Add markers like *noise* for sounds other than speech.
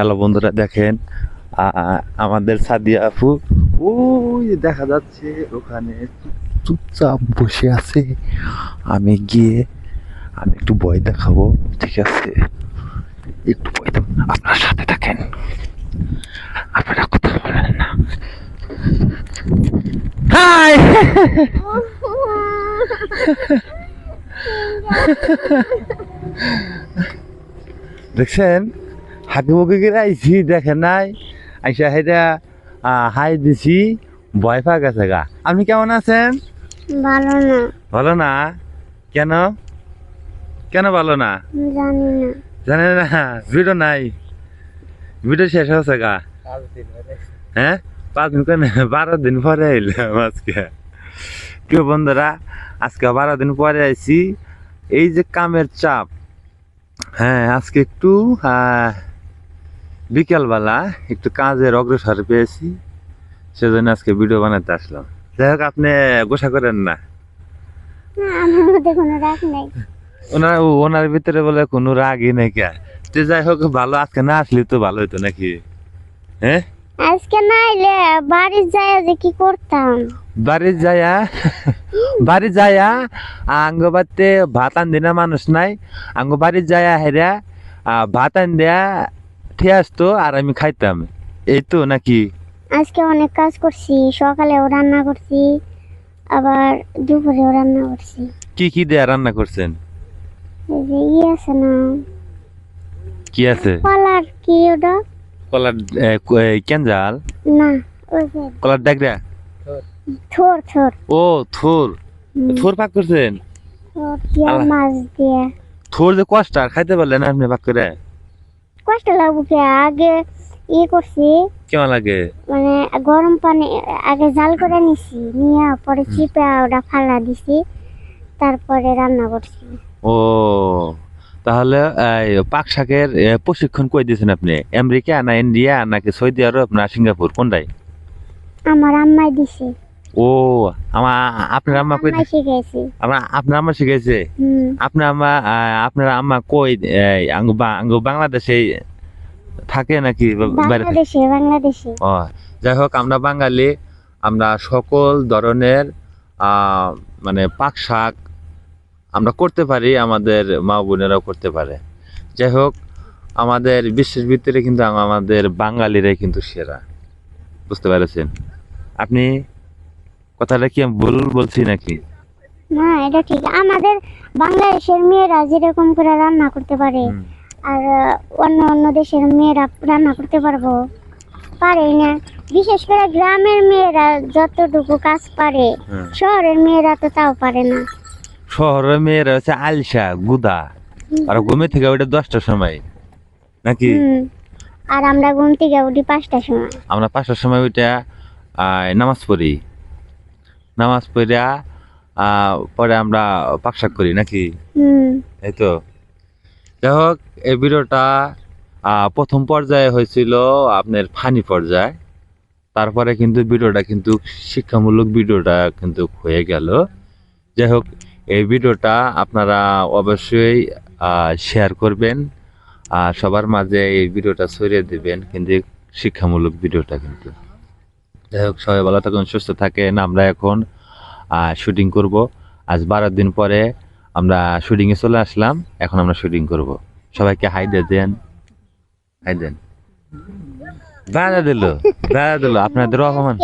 Hello বন্ধুরা দেখেন আমাদের সাদিয়া আপু ওই দেখা যাচ্ছে ওখানে চুপচাপ বসে আছে। আমি গিয়ে আমি একটু ভয় দেখাবো ঠিক আছে? একটু ভয় আপনার সাথে থাকেন। আপনারা কথা বলেন না। হাই! *laughs* দেখছেন? হাঁকি মুখি করে আইছি দেখেন নাই। আইসা হেটা হাই দিছি ভয় পা গেছে গা। আপনি কেমন আছেন? ভালো না। ভালো না? কেন? কেন ভালো না? জানি না। জানেন না ভিডিও নাই। ভিডিও শেষ হচ্ছে গা। হ্যাঁ পাঁচ দিন কেন? বারো দিন পরে এলাম আজকে। কেউ বন্ধুরা আজকে বারো দিন পরে আইছি। এই যে কামের চাপ। হ্যাঁ আজকে একটু আহ, বিকেলবেলা একটু কাজের অগ্রসর পেয়েছি সেজন্য আজকে ভিডিও বানাতে আসলাম। যাই হোক আপনি গোসা করেন না? ওনার ওনার ভিতরে বলে কোনো রাগই নেই কে? তো যাই হোক ভালো আজকে না আসলি তো ভালো হতো নাকি? হ্যাঁ? আজকে না এলে বাড়ির যায় যে কি করতাম? বাড়ি যায়া বাড়ি যায়া আঙ্গ বাড়িতে ভাত আন দিনা মানুষ নাই। আঙ্গ বাড়ি যায়া হেরা ভাত আন দেয়া ঠিক আসতো আর আমি খাইতাম। এই তো নাকি? আজকে অনেক কাজ করছি সকালেও রান্না করছি আবার দুপুরেও রান্না করছি। কি কি দেয়া রান্না করছেন? এই যে ই আছে না কি আছে? কলার কি ওটা? কলার কেঞ্জাল না ওই যে কলার ডাকরা থোর থোর। ও থোর। থোর পাক করছেন? থোর দিয়ে মাছ দিয়ে। থোর যে কষ্ট আর খাইতে পারলেন আপনি পাক করে? কষ্ট লাগবো কি? আগে ই করছি কেমন লাগে? মানে গরম পানি আগে জাল করে নিছি নিয়ে পরে চিপে ওটা ফালা দিছি তারপরে রান্না করছি। ও তাহলে পাক শাকের প্রশিক্ষণ কই দিয়েছেন আপনি? আমেরিকা না ইন্ডিয়া নাকি সৌদি আরব না সিঙ্গাপুর? কোনটাই? আমার আম্মাই দিছে। ও আমার আপনার আম্মা কই আমার আপনার আম্মা শিখাইছে? হুম। আপনার আম্মা আপনার আম্মা কই? আঙ্গু বাংলাদেশে থাকে নাকি? বাংলাদেশে বাংলাদেশে। ও যাই হোক আমরা বাঙালি আমরা সকল ধরনের মানে পাক শাক আমরা করতে পারি আমাদের মা বোনেরাও করতে পারে। যাই হোক আমাদের বিশ্বের ভিতরে কিন্তু আমাদের বাঙালিরাই কিন্তু সেরা। বুঝতে পেরেছেন? আপনি? কথাটা কি আমি ভুল বলছি নাকি? না এটা ঠিক। আমাদের বাংলাদেশের মেয়েরা যেরকম করে রান্না করতে পারে আর অন্য অন্য দেশের মেয়েরা রান্না করতে পারব পারে না। বিশেষ করে গ্রামের মেয়েরা যতটুকু কাজ পারে শহরের মেয়েরা তো তাও পারে না। শহরের মেয়েরা হচ্ছে আলসা গুদা। আর ঘুমে থেকে ওইটা দশটার সময় নাকি। আর আমরা ঘুম থেকে উঠি পাঁচটার সময়। আমরা পাঁচটার সময় ওইটা নামাজ পড়ি। নামাজ পড়িয়া আহ, পরে আমরা পাকশাক করি নাকি? এই তো। যাই হোক এই ভিডিওটা প্রথম পর্যায়ে হয়েছিল আপনার ফানি পর্যায়ে। তারপরে কিন্তু ভিডিওটা কিন্তু শিক্ষামূলক ভিডিওটা কিন্তু হয়ে গেল। যাই হোক এই ভিডিওটা আপনারা অবশ্যই শেয়ার করবেন। আর সবার মাঝে এই ভিডিওটা ছড়িয়ে দেবেন কিন্তু শিক্ষামূলক ভিডিওটা কিন্তু। যাই হোক, সবাই ভালো থাকুন, সুস্থ থাকেন। আমরা এখন শুটিং করব। আজ বারো দিন পরে আমরা শুটিংয়ে চলে আসলাম। এখন আমরা শুটিং করব। সবাইকে হাই দিয়ে দেন। হাই দেন। দাদা দিল দাদা দিল। আপনাদের অপমান।